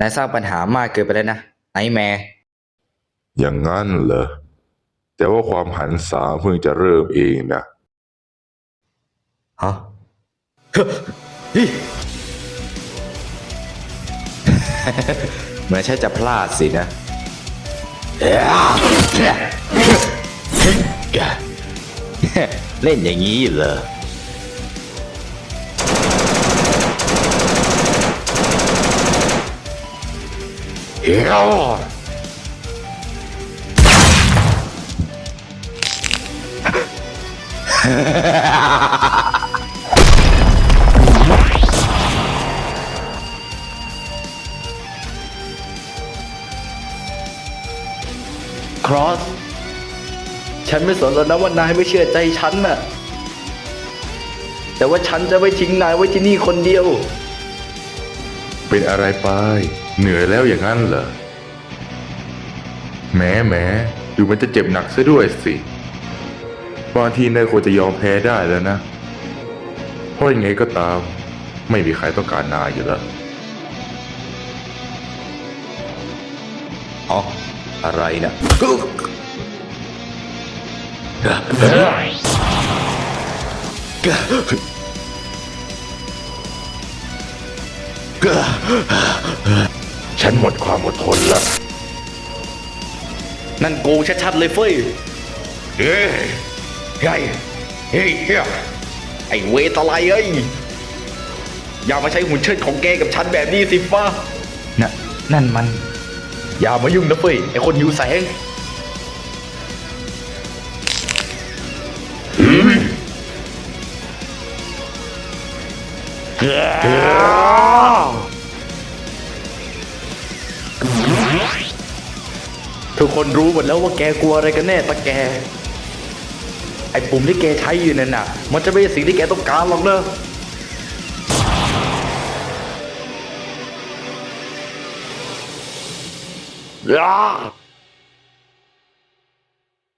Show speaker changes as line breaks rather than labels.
นายสร้างปัญหามากเกินไปแล้วนะไนท์แมร์
อย่างนั้นเหรอ แต่ว่าความหันษาเพิ่งจะเริ่มเองนะ
ฮะเฮ้ย เหมือนฉันจะพลาดสินะ เล่นอย่างนี้เหรอ
ครอส ฉันไม่สนแล้วนะว่านายไม่เชื่อใจฉันน่ะ แต่ว่าฉันจะไม่ทิ้งนายไว้ที่นี่คนเดียว
เป็นอะไรไปเหนื่อยแล้วอย่างนั้นเหรอแหมแหมดูมันจะเจ็บหนักซะด้วยสิบางทีนายควรจะยอมแพ้ได้แล้วนะ เพราะยังไงก็ตาม ไม่มีใครต้องการนายอยู่แล้ว
อ๋ออะไรนะ ฉันหมดความอดทนแล้ว
นั่นโกงชัดๆเลยเฟ้ย
เฮ้ยไงเฮ้ยเฮ้ย
ไอ้เวตาไลเอ้ย อย่ามาใช้หุ่นเชิดของแกกับฉันแบบนี้สิฟ้า
นั่นนั่นมัน
อย่ามายุ่งนะเฟ้ยไอ้คนหิวแสง ทุกคนรู้หมดแล้วว่าแกกลัวอะไรกันแน่ตะแก ไอ้ปุ่มที่แกใช้อยู่นั่นน่ะ มันจะไม่ใช่สิ่งที่แกต้องการหรอกเนอะอ